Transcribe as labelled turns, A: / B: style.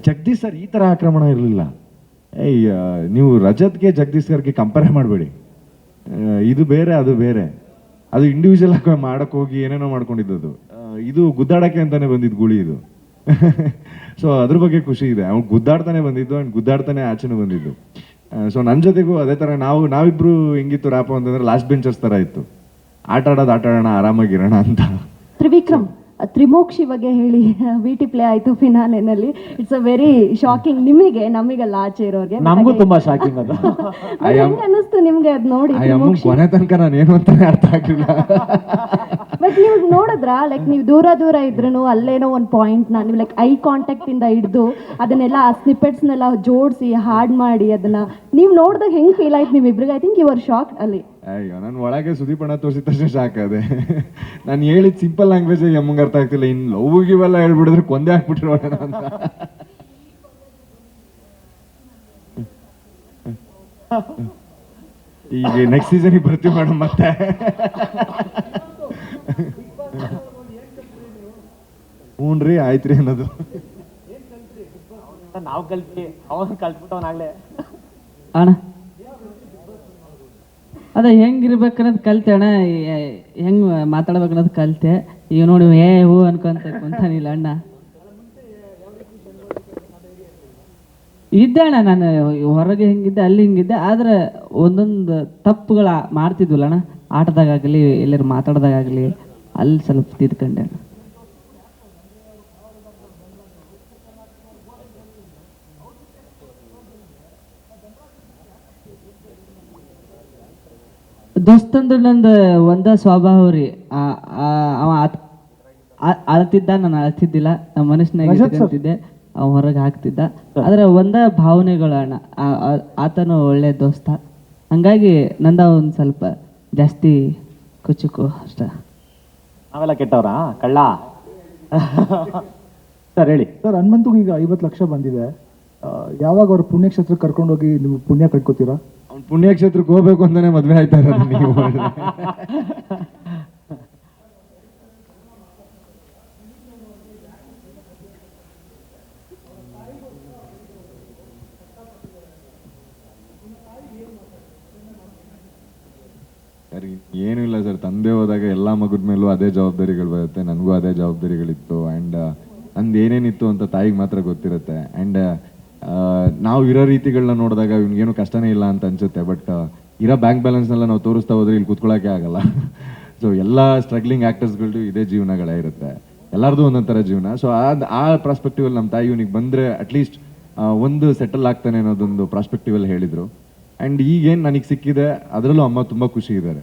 A: Jagadish sir ಈ ಥರ ಆಕ್ರಮಣ ಇರಲಿಲ್ಲ ಏಯ್ ನೀವು ರಜತ್ಗೆ ಜಗದೀಶ್ ಸರ್ಗೆ ಕಂಪೇರ್ ಮಾಡಬೇಡಿ ಇದು ಬೇರೆ ಅದು ಬೇರೆ ಅದು ಇಂಡಿವಿಜುವಲ್ ಆಗಿ ಮಾಡಕ್ ಹೋಗಿ ಏನೇನೋ ಮಾಡ್ಕೊಂಡಿದ್ದದು ಇದು ಗುದ್ದಾಡಕ್ಕೆ ಅಂತಾನೆ ಬಂದಿದ್ದು ಗುಳಿ ಇದು ಸೊ ಅದ್ರ ಬಗ್ಗೆ ಖುಷಿ ಇದೆ ಅವ್ನು ಗುದ್ದಾಡ್ತಾನೆ ಬಂದಿದ್ದು ಅಂಡ್ ಗುದ್ದಾಡ್ತಾನೆ ಆಚೆನೂ ಬಂದಿದ್ದು ಸೊ ನನ್ನ ಜೊತೆಗೂ ಅದೇ ಥರ ನಾವು ನಾವಿಬ್ರು ಹೆಂಗಿತ್ತು ರ್ಯಾಪ್ ಅಂತಂದ್ರೆ ಲಾಸ್ಟ್ ಬೆಂಚರ್ಸ್ ಥರ ಇತ್ತು ಆಟ ಆಡೋದು ಆಟ ಆಡೋಣ ಆರಾಮಾಗಿರೋಣ ಅಂತ.
B: ತ್ರಿವಿಕ್ರಮ್ ತ್ರಿಮೋಕ್ಷಿ ಬಗ್ಗೆ ಹೇಳಿ. ವಿಟಿ ಪ್ಲೇ ಆಯ್ತು ಫಿನಾಲೆನಲ್ಲಿ ಇಟ್ಸ್ ಅ ವೆರಿ ಶಾಕಿಂಗ್ ನಿಮಗೆ ನಮಗೆಲ್ಲ ಆಚೆ ಇರೋರಿಗೆ.
C: ನಮಗೂ ತುಂಬಾ ಶಾಕಿಂಗ್ ಅದು.
B: ಹೆಂಗ್ ಅನ್ನಿಸ್ತು ನಿಮ್ಗೆ ಅದ್ ನೋಡಿ
A: ಕೊನೆ ತನಕ ನಾನು ಏನು ಅಂತ ಅರ್ಥ ಆಗಿಲ್ಲ
B: ಬಟ್ ನೀವು ನೋಡಿದ್ರ? ಲೈಕ್ ನೀವು ದೂರ ದೂರ ಇದ್ರೂ ಅಲ್ಲೇನೋ ಒಂದು ಪಾಯಿಂಟ್ ನೀವು ಲೈಕ್ ಐ ಕಾಂಟ್ಯಾಕ್ಟ್ ಇಂದ ಹಿಡಿದು ಅದನ್ನೆಲ್ಲ ಆ ಸ್ನಿಪೆಟ್ಸ್ನೆಲ್ಲ ಜೋಡಿಸಿ ಹಾಡ್ ಮಾಡಿ ಅದನ್ನ. ನೀವು ನೋಡಿದಾಗ ಹೆಂಗ್ ಫೀಲ್ ಆಯ್ತು ನಿಮ್ಮಿಬ್ರಿಗೆ I think you are shock ಅಲ್ಲಿ.
A: ಅಯ್ಯೋ ನಾನು ಒಳಗೆ ಸುದೀಪಣ್ಣ ತೋರಿಸಿದ ತಕ್ಷಣ ಶಾಕ್ ಅದೆ ನಾನು ಹೇಳಿದ ಸಿಂಪಲ್ ಲ್ಯಾಂಗ್ವೇಜ್ ಎಮ್ಮಂಗೆ ಅರ್ಥ ಆಗ್ತಿಲ್ಲ ಇನ್ನು ಲವ್ ಇವೆಲ್ಲ ಹೇಳ್ಬಿಡಿದ್ರೆ ಕೊಂದೇ ಹಾಕ್ಬಿಟ್ಟಿರೋಣ ಅಂತ ಈಗ ನೆಕ್ಸ್ಟ್ ಸೀಸನಿಗೆ ಬರ್ತೀವಿ ಮೇಡಮ್ ಮತ್ತೆ ಹ್ಞೂನ್ರಿ ಆಯ್ತ್ರಿ ಅನ್ನೋದು
C: ನಾವು ಕಲ್ತಿ ಅವನು ಕಲ್ತ್ಬಿಟ್ಟವನಾಗ್ಲೇ
D: ಅಣ್ಣ ಅದ ಹೆಂಗಿರ್ಬೇಕನ್ನೋದು ಕಲ್ತೆ ಅಣ್ಣ. ಹೆಂಗೆ ಹೆಂಗ್ ಮಾತಾಡ್ಬೇಕನ್ನೋದು ಕಲ್ತೆ. ಈಗ ನೋಡಿ, ಏ, ಹೂ ಅನ್ಕೊಂತ ಕುಂತಾನಿಲ್ಲ ಅಣ್ಣ. ಇದ್ದೆ ಅಣ್ಣ ನಾನು, ಹೊರಗೆ ಹೆಂಗಿದ್ದೆ, ಅಲ್ಲಿ ಹಿಂಗಿದ್ದೆ. ಆದ್ರೆ ಒಂದೊಂದು ತಪ್ಪುಗಳ ಮಾಡ್ತಿದ್ವಲ್ಲ ಅಣ್ಣ. ಆಟದಾಗಲಿ ಎಲ್ಲರೂ ಮಾತಾಡ್ದಾಗಲಿ ಅಲ್ಲಿ ಸ್ವಲ್ಪ ತಿದ್ಕೊಂಡೆ ಅಣ್ಣ. ದೋಸ್ತಂದ್ರ ನಂದು ಒಂದ ಸ್ವಭಾವ ರೀ. ಆ- ಆ- ಅವ ಆತ್- ಆ- ಅಳ್ತಿದ್ದ ನಾನು ಅಳ್ತಿದ್ದಿಲ್ಲ ನಮ್ಮ ಮನಸ್ಸಿನಾಗ ಇಟ್ಕೊಂತಿದ್ದೆ. ಅವ ಹೊರಗೆ ಹಾಕ್ತಿದ್ದ. ಆದ್ರೆ ಒಂದ ಭಾವನೆಗಳು ಅಣ್ಣ. ಆ- ಆ- ಆತನು ಒಳ್ಳೆ ದೋಸ್ತ. ಹಂಗಾಗಿ ನಂದ ಒಂದ್ ಸ್ವಲ್ಪ ಜಾಸ್ತಿ ಕುಚುಕು ಅಷ್ಟ.
C: ನಾವೆಲ್ಲ ಕೆಟ್ಟವ್ರಾ? ಕಳ್ಳ? ಸರ್ ಹೇಳಿ.
E: ಸರ್ ಹನುಮಂತಗೆ ಈಗ ಐವತ್ತು ಲಕ್ಷ ಬಂದಿದೆ. ಆ, ಯಾವಾಗ ಅವ್ರ ಪುಣ್ಯಕ್ಷೇತ್ರಕ್ಕೆ ಕರ್ಕೊಂಡೋಗಿ ನೀವು ಪುಣ್ಯ ಕಟ್ಕೋತೀರಾ
A: ಪುಣ್ಯಕ್ಷೇತ್ರಕ್ಕೆ ಹೋಗ್ಬೇಕು ಅಂತಾನೆ ಮದ್ವೆ ಆಯ್ತಾ ಇರೋದು ನೀವು ಏನೂ ಇಲ್ಲ ಸರ್. ತಂದೆ ಹೋದಾಗ ಎಲ್ಲ ಮಗದ ಮೇಲೂ ಅದೇ ಜವಾಬ್ದಾರಿಗಳು ಬರುತ್ತೆ. ನನಗೂ ಅದೇ ಜವಾಬ್ದಾರಿಗಳಿತ್ತು. ಆ್ಯಂಡ್ ನಂದು ಏನೇನಿತ್ತು ಅಂತ ತಾಯಿಗೆ ಮಾತ್ರ ಗೊತ್ತಿರುತ್ತೆ. ಆ್ಯಂಡ್ ನಾವು ಇರೋ ರೀತಿಗಳನ್ನ ನೋಡಿದಾಗ ಇವ್ನಿಗೇನು ಕಷ್ಟನೇ ಇಲ್ಲ ಅಂತ ಅನ್ಸುತ್ತೆ ಬಟ್ ಇರೋ ಬ್ಯಾಂಕ್ ಬ್ಯಾಲೆನ್ಸ್ನೆಲ್ಲ ನಾವು ತೋರಿಸ್ತಾ ಹೋದ್ರೆ ಇಲ್ಲಿ ಕೂತ್ಕೊಳ್ಳೋಕೆ ಆಗಲ್ಲ. ಸೊ ಎಲ್ಲ ಸ್ಟ್ರಗ್ಲಿಂಗ್ ಆ್ಯಕ್ಟರ್ಸ್ಗಳದ್ದು ಇದೇ ಜೀವನಗಳೇ ಇರುತ್ತೆ. ಎಲ್ಲರದು ಒಂದೊಂದು ಥರ ಜೀವನ. ಸೊ ಅದು ಆ ಪ್ರಾಸ್ಪೆಕ್ಟಿವಲ್ಲಿ ನಮ್ಮ ತಾಯಿ ಇವನಿಗೆ ಬಂದರೆ ಅಟ್ಲೀಸ್ಟ್ ಒಂದು ಸೆಟಲ್ ಆಗ್ತಾನೆ ಅನ್ನೋದೊಂದು ಪ್ರಾಸ್ಪೆಕ್ಟಿವಲ್ಲಿ ಹೇಳಿದರು. ಆ್ಯಂಡ್ ಈಗೇನು ನನಗೆ ಸಿಕ್ಕಿದೆ, ಅದರಲ್ಲೂ ಅಮ್ಮ ತುಂಬ ಖುಷಿ ಇದ್ದಾರೆ.